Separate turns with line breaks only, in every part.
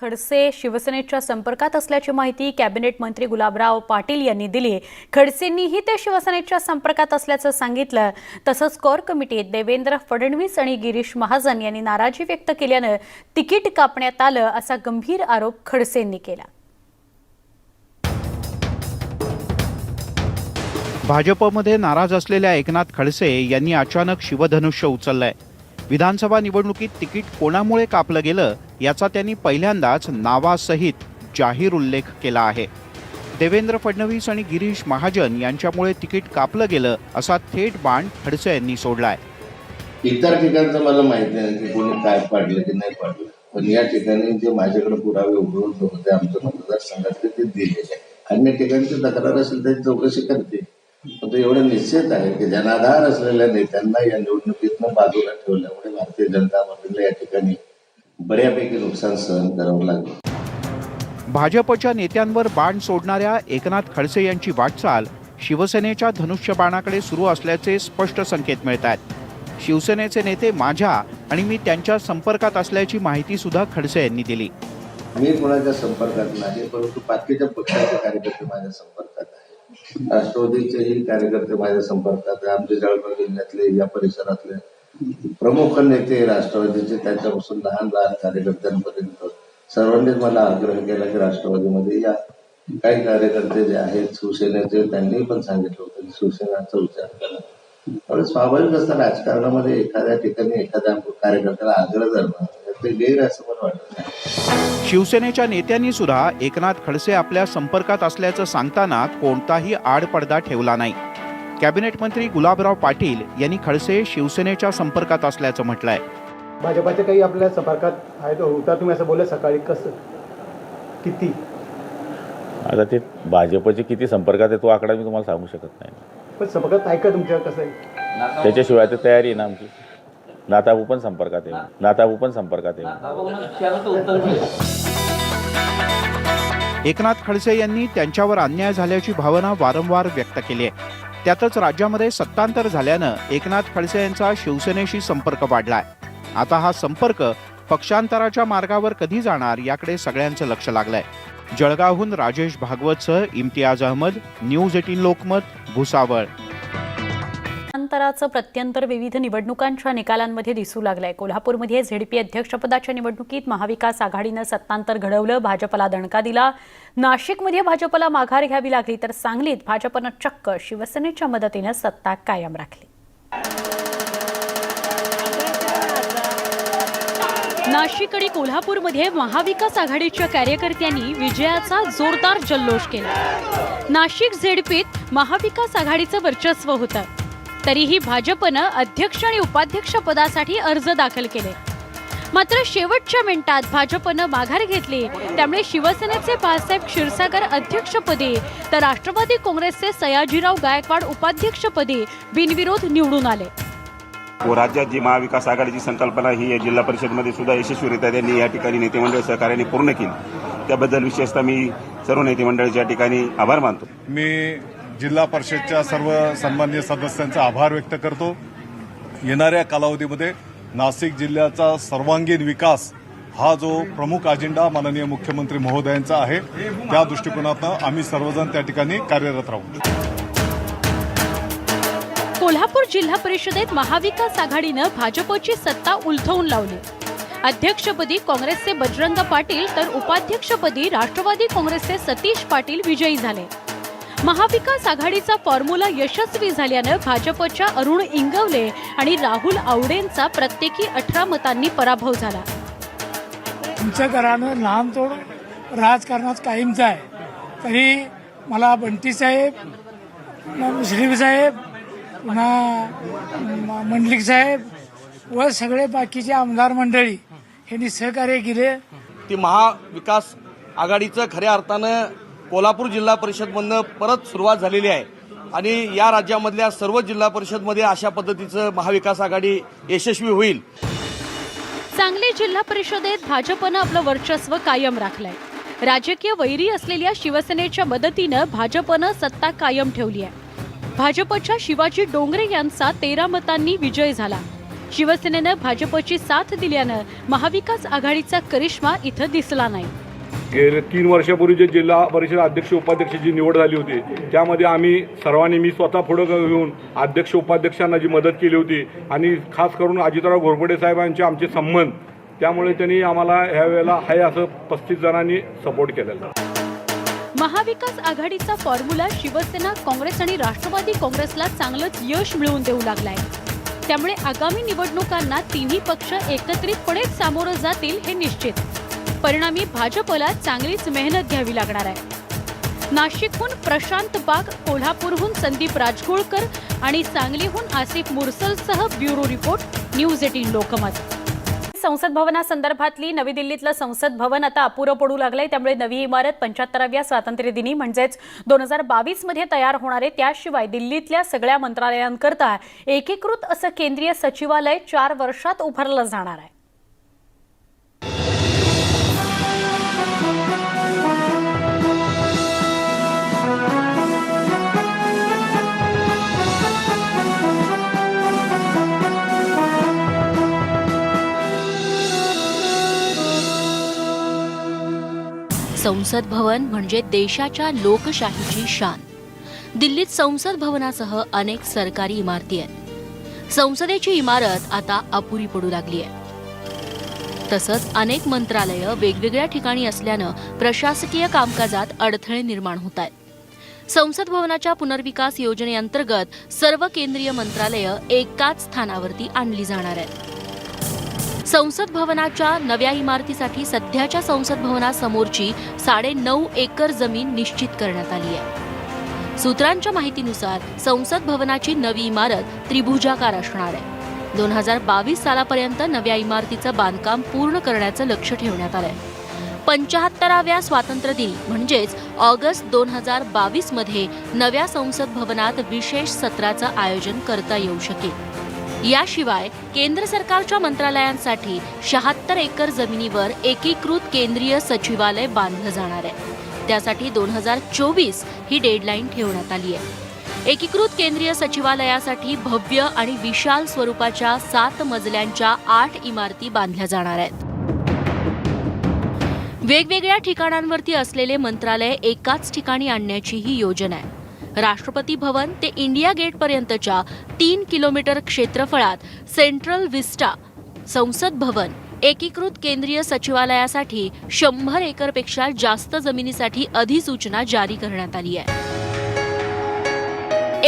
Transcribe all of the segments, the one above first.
खडसे शिवसेनेच्या संपर्कात असल्याची माहिती कॅबिनेट मंत्री गुलाबराव पाटील यांनी दिली. खडसेंनीही ते शिवसेनेच्या संपर्कात असल्याचं सांगितलं. तसंच कोर कमिटीत देवेंद्र फडणवीस आणि गिरीश महाजन यांनी नाराजी व्यक्त केल्यानं तिकीट कापण्यात आलं असा गंभीर आरोप खडसेंनी केला.
भाजपमध्ये नाराज असलेल्या एकनाथ खडसे यांनी अचानक शिवधनुष्य उचललंय. विधानसभा निवडणुकीत तिकीट कोणामुळे कापलं गेलं याचा त्यांनी पहिल्यांदाच नावासहित जाहीर उल्लेख केला आहे. देवेंद्र फडणवीस आणि गिरीश महाजन यांच्यामुळे तिकीट कापलं गेलं असा थेट बाण खडसे यांनी सोडलाय.
इतर ठिकाणचं मला माहिती नाही की कोणी काय पाडलं की नाही पाडलं. पण या ठिकाणी जे माझ्याकडे पुरावे उपलब्ध होते आमच्या मतदारसंघातले ते दिलेले अन्य ठिकाणची तक्रार असेल तर चौकशी करते. पण एवढं निश्चित आहे की जनाधार असलेल्या नेत्यांना या निवडणुकीतनं बाजूला ठेवल्यामुळे भारतीय जनता पार्टीला या ठिकाणी बऱ्यापैकी नुकसान सहन करावं लागलं.
भाजपच्या नेत्यांवर बाण सोडणाऱ्या एकनाथ खडसे यांची वाटचाल शिवसेनेच्या धनुष्यबाणाकडे सुरू असल्याचे स्पष्ट संकेत मिळत आहेत. शिवसेनेचे नेते माझ्या आणि मी त्यांच्या संपर्कात असल्याची माहिती सुद्धा खडसे यांनी दिली.
मी कोणाच्या संपर्कात नाही परंतु बाकीच्या पक्षाचे कार्यकर्ते माझ्या संपर्कात आहे राष्ट्रवादीचेही कार्यकर्ते माझ्या संपर्कात आहे आमचे जळगाव जिल्ह्यातले या परिसरातले प्रमुख नेते राष्ट्रवादीचे त्यांच्यापासून लहान लहान कार्यकर्त्यांपर्यंत सर्वांनीच मला आग्रह केला की राष्ट्रवादीमध्ये या. काही कार्यकर्ते जे आहेत शिवसेनेचे त्यांनी पण सांगितलं होतं की शिवसेनाचा विचार करा. त्यामुळे स्वाभाविक असतं राजकारणामध्ये एखाद्या ठिकाणी एखाद्या कार्यकर्त्याला आग्रह धरणं ते गैर असं वाटत नाही.
शिवसेनेच्या नेत्यांनी सुद्धा एकनाथ खडसे आपल्या संपर्कात असल्याचं सांगताना कोणताही आडपडदा ठेवला नाही. कॅबिनेट मंत्री गुलाबराव पाटील यांनी खडसे शिवसेनेच्या संपर्कात असल्याचं म्हटलंय.
भाजपाचे काही आपल्या संपर्कात आहे तो होता तुम्ही असं बोलले सकाळी कसं? किती?
आता ते भाजपचे किती संपर्कात आहे तो आकडा मी तुम्हाला सांगू शकत नाही.
पण संपर्कात आहे का तुमच्या कसं? आहे
त्याच्याशिवाय तर तयारी आहे ना आमची. नाताबू पण संपर्कात आहे. नाताबू पण संपर्कात आहे.
एकनाथ खडसे यांनी त्यांच्यावर अन्याय झाल्याची भावना वारंवार व्यक्त केली आहे. त्यातच राज्यामध्ये सत्तांतर झाल्यानं एकनाथ खडसे यांचा शिवसेनेशी संपर्क वाढलाय. आता हा संपर्क पक्षांतराच्या मार्गावर कधी जाणार याकडे सगळ्यांचं लक्ष लागलंय. जळगावहून राजेश भागवतसह इम्तियाज अहमद न्यूज एटीन लोकमत भुसावळ.
अंतराचं प्रत्यंतर विविध निवडणुकांच्या निकालांमध्ये दिसू लागलंय. कोल्हापूरमध्ये झेडपी अध्यक्षपदाच्या निवडणुकीत महाविकास आघाडीनं सत्तांतर घडवलं भाजपला दणका दिला. नाशिकमध्ये भाजपला माघार घ्यावी लागली तर सांगलीत भाजपनं चक्क शिवसेनेच्या मदतीनं सत्ता कायम राखली. नाशिक आणि कोल्हापूरमध्ये महाविकास आघाडीच्या कार्यकर्त्यांनी विजयाचा जोरदार जल्लोष केला. नाशिक झेडपीत महाविकास आघाडीचं वर्चस्व होतं. तरीही भाजपनं अध्यक्ष आणि उपाध्यक्ष पदासाठी अर्ज दाखल केले. मात्र शेवटच्या मिनिटात भाजपनं माघार घेतली. त्यामुळे शिवसेनेचे बाळासाहेब क्षीरसागर अध्यक्षपदी तर राष्ट्रवादी काँग्रेसचे सयाजीराव गायकवाड उपाध्यक्षपदी बिनविरोध निवडून आले.
व राज्यात जी महाविकास आघाडीची संकल्पना ही या जिल्हा परिषदमध्ये सुद्धा यशस्वीरित्या त्यांनी या ठिकाणी नेते मंडळ सहकार्याने पूर्ण केली. त्याबद्दल विशेषतः मी सर्व नेते मंडळाच्या ठिकाणी आभार मानतो.
मी जिल्हा परिषदच्या सर्व सन्मान्य सदस्यांचा आभार व्यक्त करतो. येणाऱ्या कालावधीमध्ये नाशिक जिल्ह्याचा सर्वांगीण विकास हा जो प्रमुख अजेंडा माननीय मुख्यमंत्री महोदयांचा आहे त्या दृष्टिकोनातनं आम्ही सर्वजण त्या ठिकाणी कार्यरत राहू.
कोल्हापूर जिल्हा परिषदेत महाविकास आघाडीनं भाजपची सत्ता उलथवून लावली. अध्यक्षपदी काँग्रेसचे बजरंग पाटील तर उपाध्यक्षपदी राष्ट्रवादी काँग्रेसचे सतीश पाटील विजयी झाले. महाविकास आघाडीचा फॉर्म्युला यशस्वी झाल्यानं भाजपच्या अरुण इंगवले आणि राहुल आवडेंचा प्रत्येकी अठरा मतांनी पराभव झाला.
तुमचं घराणं लहान तोड राजकारणात कायमचं आहे. तरी मला बंटी साहेब पुन्हा मुश्रीफ साहेब पुन्हा म- मंडलिक साहेब व सगळे बाकीचे आमदार मंडळी यांनी सहकार्य केले.
ती महाविकास आघाडीचं खऱ्या अर्थानं कोल्हापूर जिल्हा परिषदमधनं परत सुरुवात झालेली आहे. आणि या राज्यामधल्या सर्व जिल्हा परिषदमध्ये अशा पद्धतीचं महाविकास आघाडी यशस्वी होईल.
सांगली जिल्हा परिषदेत भाजपनं आपलं वर्चस्व कायम राखलंय. राजकीय वैरी असलेल्या शिवसेनेच्या मदतीनं भाजपनं सत्ता कायम ठेवली आहे. भाजपच्या शिवाजी डोंगरे यांचा तेरा मतांनी विजय झाला.
शिवसेनेनं भाजपची साथ दिल्यानं महाविकास आघाडीचा करिश्मा इथं दिसला नाही.
गेले तीन वर्षापूर्वी जे जिल्हा परिषद अध्यक्ष उपाध्यक्षाची निवड झाली होती त्यामध्ये आम्ही सर्वांनी मी स्वतः पुढं घेऊन अध्यक्ष उपाध्यक्षांना जी मदत केली होती आणि खास करून अजितराव घोरपडे साहेबांचे आमचे संबंध त्यामुळे त्यांनी आम्हाला ह्या वेळेला हाय असं पस्तीस जणांनी सपोर्ट केलेला.
महाविकास आघाडीचा फॉर्म्युला शिवसेना काँग्रेस आणि राष्ट्रवादी काँग्रेसला चांगलंच यश मिळवून देऊ लागलाय. त्यामुळे आगामी निवडणुकांना तिन्ही पक्ष एकत्रितपणे सामोरं जातील हे निश्चित. परिणामी भाजपला चांगलीच मेहनत घ्यावी लागणार आहे. नाशिकहून प्रशांत बाग कोल्हापूरहून संदीप राजगोळकर आणि सांगलीहून Asif मुरसलसह bureau report news eighteen Lokmat. संसद भवनासंदर्भातली नवी दिल्लीतलं संसद भवन आता अपुरं पडू लागलंय. त्यामुळे नवी इमारत पंच्याहत्तराव्या स्वातंत्र्य दिनी म्हणजेच दोन हजार बावीसमध्ये तयार होणार आहे. त्याशिवाय दिल्लीतल्या सगळ्या मंत्रालयांकरता एकीकृत असं केंद्रीय सचिवालय चार वर्षात उभारलं जाणार आहे. संसद भवन म्हणजे देशाच्या लोकशाहीची शान. दिल्लीत संसद भवनासह अनेक सरकारी इमारती आहेत. संसदेची इमारत आता अपुरी पडू लागली आहे. तसंच अनेक मंत्रालयं वेगवेगळ्या ठिकाणी असल्यानं प्रशासकीय कामकाजात अडथळे निर्माण होत आहेत. संसद भवनाच्या पुनर्विकास योजनेअंतर्गत सर्व केंद्रीय मंत्रालयं एकाच स्थानावरती आणली जाणार आहेत. संसद भवनाच्या नव्या इमारतीसाठी सध्याच्या संसद भवनासमोरची साडे नऊ एकर जमीन निश्चित करण्यात आली आहे. सूत्रांच्या माहितीनुसार संसद भवनाची नवी इमारत त्रिभुजाकार असणार आहे. दोन हजार बावीस सालापर्यंत नव्या इमारतीचं बांधकाम पूर्ण करण्याचं लक्ष ठेवण्यात आलंय. पंचाहत्तराव्या स्वातंत्र्यदिनी म्हणजेच ऑगस्ट दोन हजार बावीसमध्ये नव्या संसद भवनात विशेष सत्राचं आयोजन करता येऊ शकेल. याशिवाय केंद्र सरकारच्या मंत्रालयांसाठी शहात्तर एकर जमिनीवर एकीकृत केंद्रीय सचिवालय बांधलं जाणार आहे. त्यासाठी दोन हजार चोवीस ही डेडलाईन ठेवण्यात आली आहे. एकीकृत केंद्रीय सचिवालयासाठी भव्य आणि विशाल स्वरूपाच्या सात मजल्यांच्या आठ इमारती बांधल्या जाणार आहेत. वेगवेगळ्या ठिकाणांवरती असलेले मंत्रालय एकाच ठिकाणी आणण्याची ही योजना आहे. राष्ट्रपती भवन ते इंडिया गेट पर्यंतच्या तीन किलोमीटर क्षेत्रफळात सेंट्रल विस्टा संसद भवन एकीकृत केंद्रीय सचिवालयासाठी शंभर एकरपेक्षा जास्त जमिनीसाठी अधिसूचना जारी करण्यात आली आहे.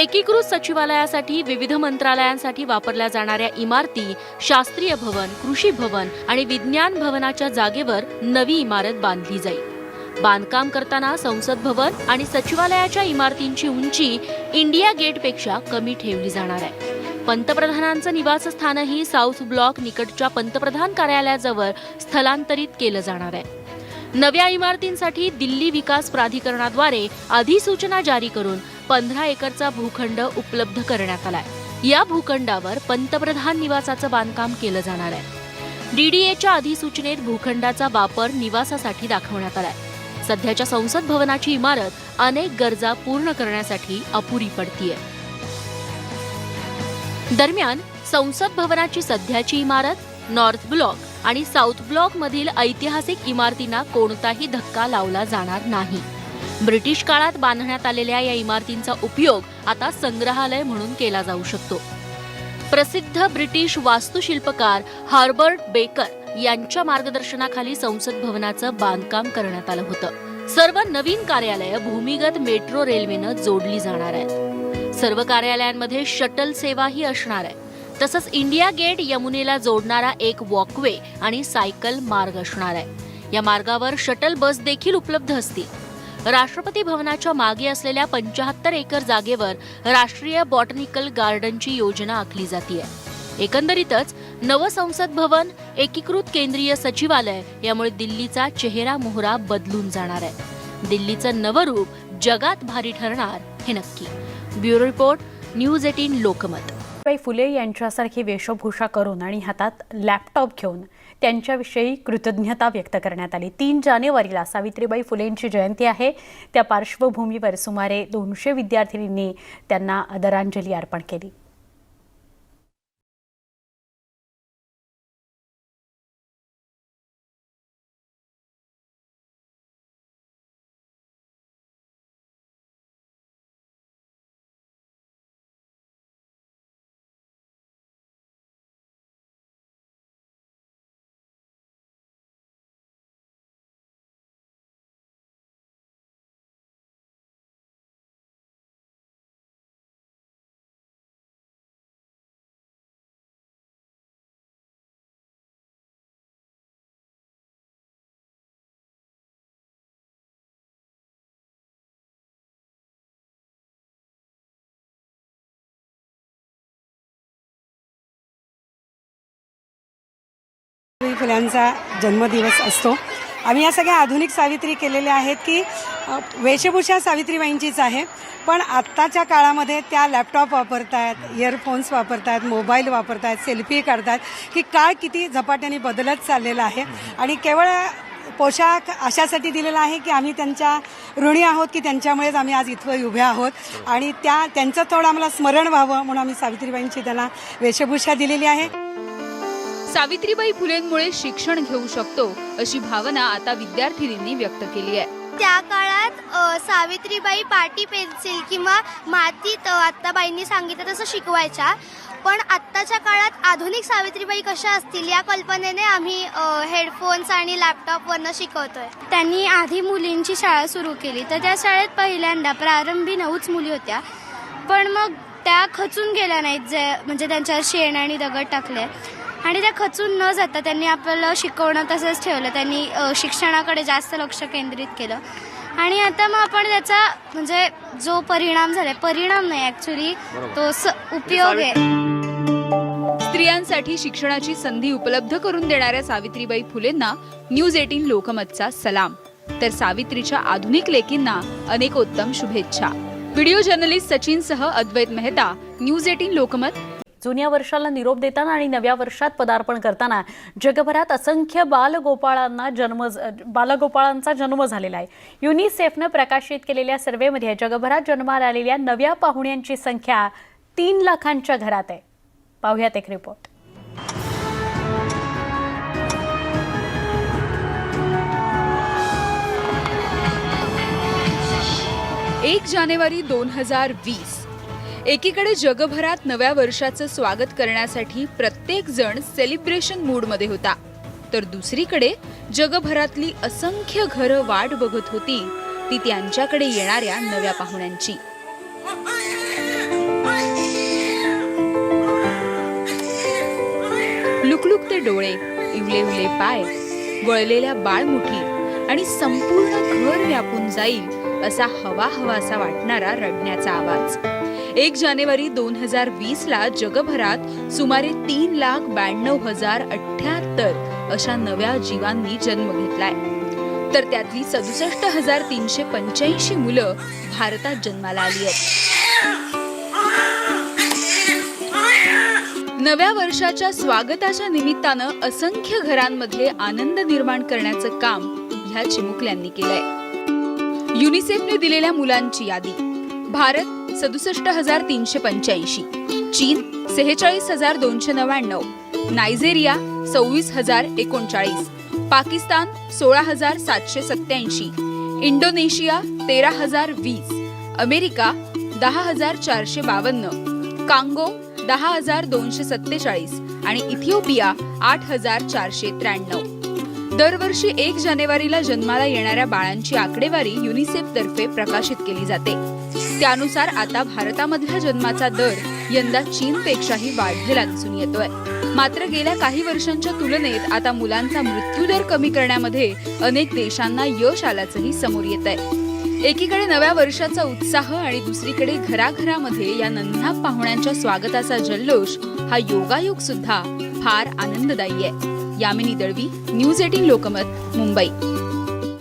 एकीकृत सचिवालयासाठी विविध मंत्रालयांसाठी वापरल्या जाणाऱ्या इमारती शास्त्रीय भवन कृषी भवन आणि विज्ञान भवनाच्या जागेवर नवी इमारत बांधली जाईल. बांधकाम करताना संसद भवन आणि सचिवालयाच्या इमारतींची उंची इंडिया गेटपेक्षा कमी ठेवली जाणार आहे. पंतप्रधानांचं निवासस्थानही साऊथ ब्लॉक निकटच्या पंतप्रधान कार्यालयाजवळ स्थलांतरित केलं जाणार आहे. नव्या इमारतींसाठी दिल्ली विकास प्राधिकरणाद्वारे अधिसूचना जारी करून पंधरा एकरचा भूखंड उपलब्ध करण्यात आलाय. या भूखंडावर पंतप्रधान निवासाचं बांधकाम केलं जाणार आहे. डीडीएच्या अधिसूचनेत भूखंडाचा वापर निवासासाठी दाखवण्यात आलाय. सध्याच्या संसद भवनाची इमारत अनेक गरजा पूर्ण करण्यासाठी अपुरी पडतीये. दरम्यान संसद भवनाची सध्याची इमारत नॉर्थ ब्लॉक आणि साऊथ ब्लॉक मधील ऐतिहासिक इमारतींना कोणताही धक्का लावला जाणार नाही. ब्रिटिश काळात बांधण्यात आलेल्या या इमारतींचा उपयोग आता संग्रहालय म्हणून केला जाऊ शकतो. प्रसिद्ध ब्रिटिश वास्तुशिल्पकार हार्बर्ट बेकर यांच्या मार्गदर्शनाखाली संसद भवनाचं बांधकाम करण्यात आलं होतं. सर्व नवीन कार्यालय भूमिगत मेट्रो रेल्वेनं जोडली जाणार आहेत. सर्व कार्यालयांमध्ये शटल सेवाही असणार आहे. तसंच इंडिया गेट यमुनेला जोडणारा एक वॉकवे आणि सायकल मार्ग असणार आहे. या मार्गावर शटल बस देखील उपलब्ध असतील. राष्ट्रपती भवनाच्या मागे असलेल्या पंचाहत्तर एकर जागेवर राष्ट्रीय बॉटनिकल गार्डनची योजना आखली जाते एकंदरीतच नवं संसद भवन एकीकृत केंद्रीय सचिवालय यामुळे दिल्लीचा चेहरा मोहरा बदलून जाणार आहे. दिल्लीचं नवं रूप जगात भारी ठरणार हे नक्की. Bureau report news eighteen Lokmat. Phule यांच्यासारखी वेशभूषा करून आणि हातात लॅपटॉप घेऊन त्यांच्याविषयी कृतज्ञता व्यक्त करण्यात आली. तीन जानेवारीला सावित्रीबाई फुलेंची जयंती आहे. त्या पार्श्वभूमीवर सुमारे दोनशे विद्यार्थिनींनी त्यांना आदरांजली अर्पण केली.
फुल्यांचा जन्मदिवस असतो. आम्ही या सगळ्या आधुनिक सावित्री केलेल्या आहेत की वेशभूषा सावित्रीबाईंचीच आहे. पण आत्ताच्या काळामध्ये त्या लॅपटॉप वापरतायत इयरफोन्स वापरतायत मोबाईल वापरतायत सेल्फी काढतात की काळ किती झपाट्याने बदलत चाललेला आहे. आणि केवळ पोशाख अशासाठी दिलेला आहे की आम्ही त्यांच्या ऋणी आहोत की त्यांच्यामुळेच आम्ही आज इथं उभे आहोत. आणि त्या त्यांचं थोडं आम्हाला स्मरण व्हावं म्हणून आम्ही सावित्रीबाईंची त्यांना वेशभूषा दिलेली आहे.
सावित्रीबाई फुलेंमुळे शिक्षण घेऊ शकतो अशी भावना आता विद्यार्थिनींनी व्यक्त केली आहे.
त्या काळात सावित्रीबाई पाटी पेन्सिल किंवा मातीत आत्ताबाईंनी सांगितलं तसं शिकवायच्या. पण आत्ताच्या काळात आधुनिक सावित्रीबाई कशा असतील या कल्पनेने आम्ही हेडफोन्स आणि लॅपटॉपवरनं शिकवतोय. त्यांनी आधी मुलींची शाळा सुरू केली तर त्या शाळेत पहिल्यांदा प्रारंभी नऊच मुली होत्या. पण मग त्या खचून गेल्या नाहीत जे म्हणजे त्यांच्यावर शेण आणि दगड टाकले. आणि त्या खचून न जाता त्यांनी आपल्याला शिकवणं तसंच ठेवलं. त्यांनी शिक्षणाकडे जास्त लक्ष केंद्रित केलं. आणि आता मग आपण त्याचा म्हणजे जो परिणाम झालाय परिणाम नाही ॲक्च्युली तो स उपयोग आहे.
स्त्रियांसाठी शिक्षणाची संधी उपलब्ध करून देणाऱ्या सावित्रीबाई फुलेंना न्यूज एटीन लोकमतचा सलाम. तर सावित्रीच्या आधुनिक लेकींना अनेकोत्तम शुभेच्छा. व्हिडिओ जर्नलिस्ट सचिन सह अद्वैत मेहता न्यूज एटीन लोकमत
जुन्या वर्षाला निरोप देताना आणि नव्या वर्षात पदार्पण करताना जगभरात असंख्य बालगोपाळांना जन्म बालगोपाळांचा जन्म झालेला आहे. युनिसेफनं प्रकाशित केलेल्या सर्व्हेमध्ये जगभरात जन्माला आलेल्या नव्या पाहुण्यांची संख्या तीन लाखांच्या घरात आहे. पाहूयात एक रिपोर्ट
एक जानेवारी दोन हजार वीस. एकीकडे जगभरात नव्या वर्षाचं स्वागत करण्यासाठी प्रत्येक जण सेलिब्रेशन मूडमध्ये होता. तर दुसरीकडे जगभरातली असंख्य घरं वाट बघत होती ती त्यांच्याकडे येणाऱ्या नव्या पाहुण्यांची. लुकलुकते डोळे इवले उले पाय वळलेल्या बाळमुठी आणि संपूर्ण घर व्यापून जाईल असा हवा हवासा वाटणारा रडण्याचा आवाज. एक जानेवारी दोन हजार वीस ला जगभरात सुमारे तीन लाख ब्याण्णव हजार अठ्याहत्तर अशा नव्या जीवांनी जन्म घेतलाय. तर त्यातली सदुसष्ट हजार तीनशे पंच्याऐंशी मुलं भारतात जन्माला आली आहेत. नव्या वर्षाच्या स्वागताच्या निमित्तानं असंख्य घरांमध्ये आनंद निर्माण करण्याचं काम ह्या चिमुकल्यांनी केलंय. युनिसेफने दिलेल्या मुलांची यादी. भारत सदुसष्ट हजार तीनशे पंच्याऐंशी. चीन सेहेचाळीस हजार दोनशे नव्याण्णव. नायजेरिया सव्वीस हजार एकोणचाळीस. पाकिस्तान सोळा हजार सातशे सत्याऐंशी इंडोनेशिया तेरा हजार वीस. अमेरिका दहा हजार चारशे बावन्न. कांगो दहा हजार दोनशे सत्तेचाळीस आणि इथिओपिया आठ हजार चारशे त्र्याण्णव. दरवर्षी एक जानेवारीला जन्माला येणाऱ्या बाळांची आकडेवारी युनिसेफतर्फे प्रकाशित केली जाते. त्यानुसार आता भारतामधल्या जन्माचा दर यंदा चीनपेक्षाही वाढलेला दिसून येतोय. मात्र गेल्या काही वर्षांच्या तुलनेत आता मुलांचा मृत्यूदर कमी करण्यामध्ये अनेक देशांना यश आल्याचंही समोर येत आहे एकीकडे नव्या वर्षाचा उत्साह आणि दुसरीकडे घराघरामध्ये या नन्हा पाहुण्यांच्या स्वागताचा जल्लोष हा योगायोग सुद्धा फार आनंददायी आहे. Yamini Dalvi news eighteen Lokmat Mumbai.